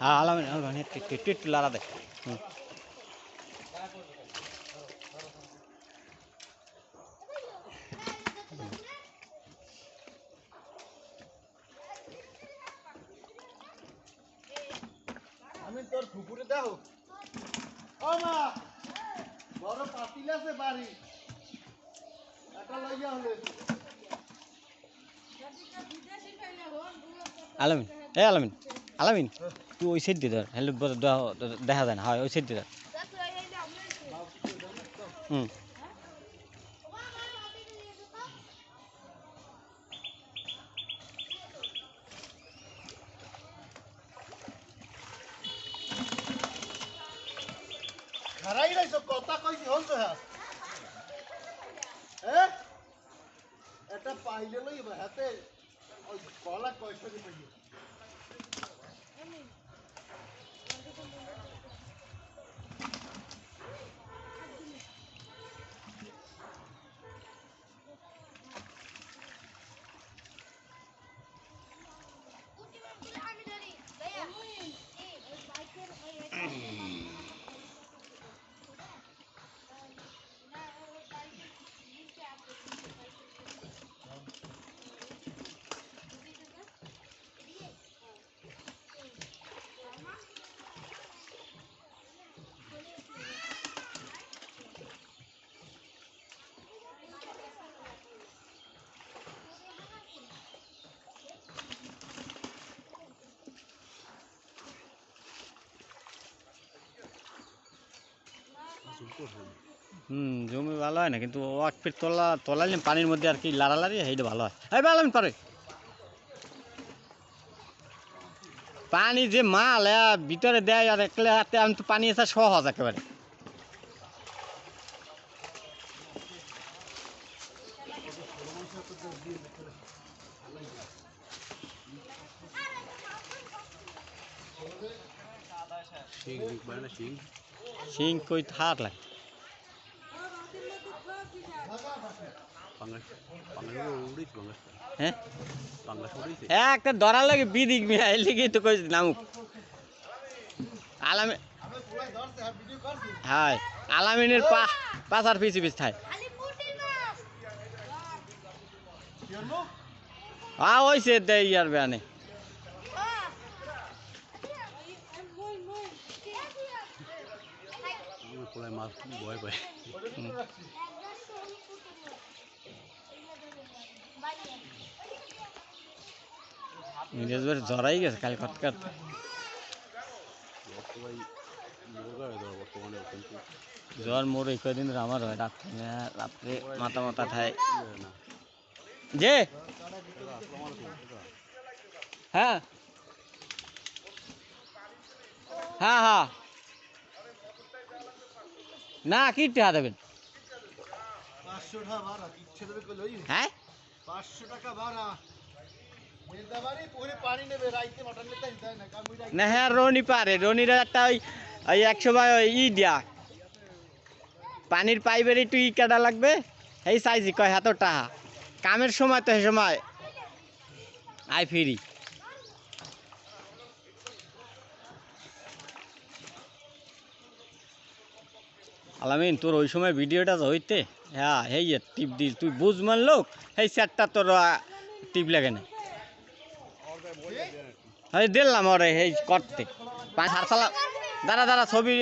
হ্যাঁ আলামিন একটু একটু দে হুম। আমি তোর ফুপুরে দেখো। ও মা বড় পাতিল আছে বাড়ি। এটা লইয়া হলে আলামিন এ আলামিন। আলামিন, তুই ওই সাইড দিয়ে ধর। হ্যালো দেখা যায় না। হয়, ওই সাইড দিয়ে ধর। হুম। হ্যাঁ। এটা পাইলে লইব, হাতে ওই গলা দিয়ে হুম জমি ভালো হয় না কিন্তু ফিট তলা তলালে পানির মধ্যে আর কি লাড়ালাড়ি সেইটা ভালো হয়। এই ভালো পারে। পানি যে মাল ভিতরে দেয় আর একলে হাতে আমি তো পানি আসা সহজ একেবারে। শিং কই থাক লাগে হ্যাঁ একটা ধরার লাগে বিদিক মিয়া, এর লিগে তো কই নামুক আলামে হাই আলামিনের পা পাশার পিছি পিছ থাই। আ ওইছে দে ইয়ার বেয়ানে। মিরাজ বের জড়াই গেছে কাল কত কত জ্বর মোর এই কদিন আমার হয় রাত্রে রাত্রে মাথা মাথা খায় যে! হ্যাঁ। হ্যাঁ হ্যাঁ। না কি টাকা দেবেন হ্যাঁ? পাঁচশো টাকা ভাড়া। হ্যাঁ রনি পারে। রনির একটা ওই ওই একশো বা ই দিয়া। পানির পাইপের একটু ই কাটা লাগবে? এই চাইছি কয় হাত টাহা কামের সময় তো সময়। আই ফিরি। আলামিন, তোর ওই সময় ভিডিওটা হইতে হ্যাঁ হেই টিপ দিস। তুই বুঝ মান লোক এই স্যারটা তোর টিপ লাগে না। দিলাম ওরে এই করতে। সার দাঁড়া দাঁড়া ছবি